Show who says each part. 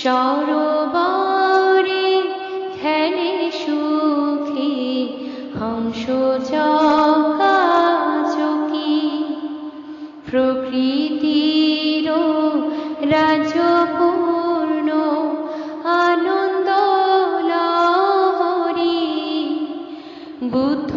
Speaker 1: সরবরে খেলে সুখী হংস চকাচকি প্রকৃতির রাজপূর্ণ আনন্দ লহরি বুদ্ধ